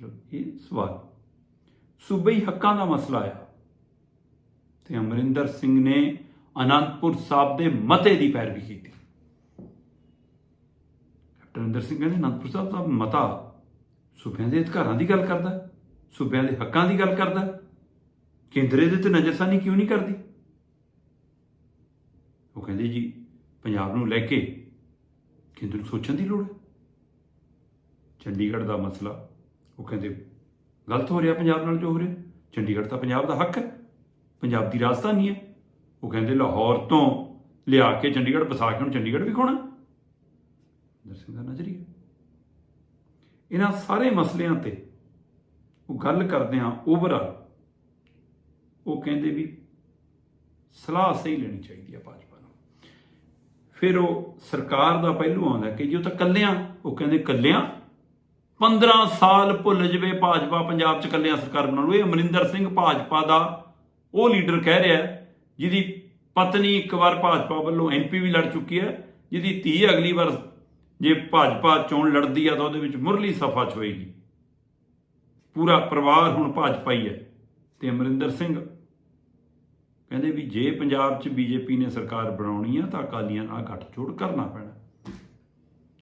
ਮਤਲਬ ਇਹ ਸਵਾਲ। ਸੂਬਈ ਹੱਕਾਂ ਦਾ ਮਸਲਾ ਆਇਆ ਤੇ ਅਮਰਿੰਦਰ ਸਿੰਘ ਨੇ ਅਨੰਦਪੁਰ ਸਾਹਿਬ ਦੇ ਮਤੇ ਦੀ ਪੈਰਵੀ ਕੀਤੀ। ਕੈਪਟਨ ਅਮਰਿੰਦਰ ਸਿੰਘ ਕਹਿੰਦੇ, ਅਨੰਦਪੁਰ ਸਾਹਿਬ ਦਾ ਮਤਾ ਸੂਬਿਆਂ ਦੇ ਅਧਿਕਾਰਾਂ ਦੀ ਗੱਲ ਕਰਦਾ, ਸੂਬਿਆਂ ਦੇ ਹੱਕਾਂ ਦੀ ਗੱਲ ਕਰਦਾ। ਕੇਂਦਰ ਦੇ ਤੇ ਨਜ਼ਰਸਾਨੀ ਕਿਉਂ ਨਹੀਂ ਕਰਦੀ? ਉਹ ਕਹਿੰਦੇ ਜੀ, ਪੰਜਾਬ ਨੂੰ ਲੈ ਕੇ ਕੇਂਦਰ ਨੂੰ ਸੋਚਣ ਦੀ ਲੋੜ ਹੈ। ਚੰਡੀਗੜ੍ਹ ਦਾ ਮਸਲਾ ਉਹ ਕਹਿੰਦੇ, ਗਲਤ ਹੋ ਰਿਹਾ ਪੰਜਾਬ ਨਾਲ ਜੋ ਹੋ ਰਿਹਾ। ਚੰਡੀਗੜ੍ਹ ਤਾਂ ਪੰਜਾਬ ਦਾ ਹੱਕ ਹੈ। ਪੰਜਾਬ ਦੀ ਰਾਜਧਾਨੀ ਹੈ। ਉਹ ਕਹਿੰਦੇ, ਲਾਹੌਰ ਤੋਂ ਲਿਆ ਕੇ ਚੰਡੀਗੜ੍ਹ ਵਸਾ ਕੇ ਹੁਣ ਚੰਡੀਗੜ੍ਹ ਵੀ ਖੋਣਾ। ਦਰਸ਼ਨ ਦਾ ਨਜ਼ਰੀਆ ਇਹਨਾਂ ਸਾਰੇ ਮਸਲਿਆਂ ਤੇ ਉਹ ਗੱਲ ਕਰਦੇ ਆ ਓਵਰਆਲ। ਉਹ ਕਹਿੰਦੇ ਵੀ ਸਲਾਹ ਸਹੀ ਲੈਣੀ ਚਾਹੀਦੀ ਹੈ ਭਾਜਪਾ ਨੂੰ। ਫਿਰ ਉਹ ਸਰਕਾਰ ਦਾ ਪਹਿਲੂ ਆਉਂਦਾ ਕਿ ਜੇ ਉਹ ਤਾਂ ਕੱਲਿਆਂ ਉਹ ਕਹਿੰਦੇ ਕੱਲਿਆਂ 15 ਸਾਲ ਭੁੱਲ ਜਵੇ ਭਾਜਪਾ ਪੰਜਾਬ 'ਚ ਕੱਲਿਆਂ ਸਰਕਾਰ ਬਣਾ ਲੂ ਇਹ ਅਮਰਿੰਦਰ ਸਿੰਘ ਭਾਜਪਾ ਦਾ ਉਹ ਲੀਡਰ ਕਹਿ ਰਿਹਾ ਜਿਹਦੀ ਪਤਨੀ ਇੱਕ ਵਾਰ ਭਾਜਪਾ ਵੱਲੋਂ ਐਮਪੀ ਵੀ ਲੜ ਚੁੱਕੀ ਹੈ, ਜਿਹਦੀ ਧੀ ਅਗਲੀ ਵਾਰ ਜੇ ਭਾਜਪਾ ਚੋਣ ਲੜਦੀ ਆ ਤਾਂ ਉਹਦੇ ਵਿੱਚ ਮੁਰਲੀ ਸਫਾ ਚ ਹੋਏਗੀ। ਪੂਰਾ ਪਰਿਵਾਰ ਹੁਣ ਭਾਜਪਾ ਹੀ ਹੈ ਤੇ ਅਮਰਿੰਦਰ ਸਿੰਘ ਕਹਿੰਦੇ ਵੀ ਜੇ ਪੰਜਾਬ 'ਚ ਬੀਜੇਪੀ ਨੇ ਸਰਕਾਰ ਬਣਾਉਣੀ ਆ ਤਾਂ ਅਕਾਲੀਆਂ ਨਾਲ ਗੱਠਜੋੜ ਕਰਨਾ ਪੈਣਾ।